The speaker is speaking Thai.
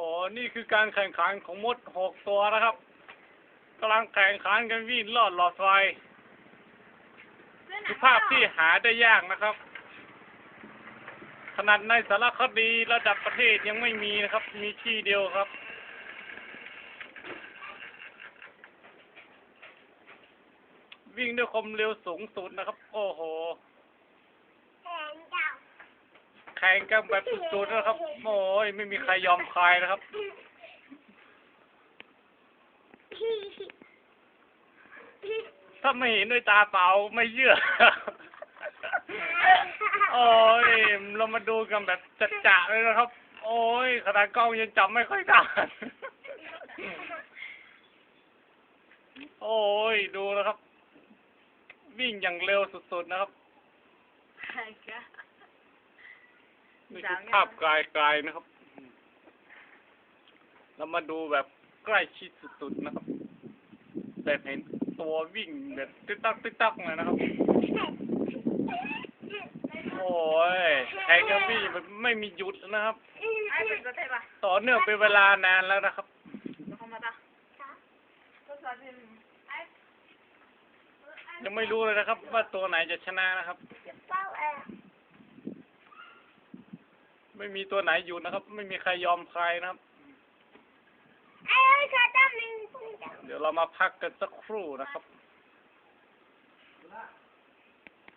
อ้นี่คือการแข่งขันของมดหกตัวนะครับกำลังแข่งขันกันวิ่งลอดหลอดไฟคือภาพที่หาได้ยากนะครับ ขนาดในสารคดีระดับประเทศยังไม่มีนะครับ มีที่เดียวครับ วิ่งด้วยความเร็วสูงสุดนะครับ โอ้โห แข่งกันแบบสุดๆนะครับ โอ้ยไม่มีใครยอมใครนะครับ ถ้าไม่เห็นด้วยตาเปล่าไม่เชื่อ โอ้ยเรามาดูกันแบบจัดๆเลยนะครับ โอ้ยขนาดกล้องยังจับไม่ค่อยได้โอ้ยดูนะครับ วิ่งอย่างเร็วสุดๆนะครับ นี่คือภาพไกลๆนะครับ เรามาดูแบบใกล้ชิดสุดๆนะครับ แบบเห็นตัววิ่งแบบติ๊กตักติ๊กตักเลยนะครับ โอ้ยแข่งกันวิ่งแบบไม่มีหยุดนะครับ Ai เป็นตัวเทปะต่อเนื่องเป็นเวลานานแล้วนะครับเข้ามาตาตัวสอนเป็นไอ้ยังไม่รู้เลยนะครับ ว่าตัวไหนจะชนะนะครับ ไม่มีตัวไหนอยู่นะครับ ไม่มีใครยอมใครนะครับ เดี๋ยวเรามาพักกันสักครู่นะครับ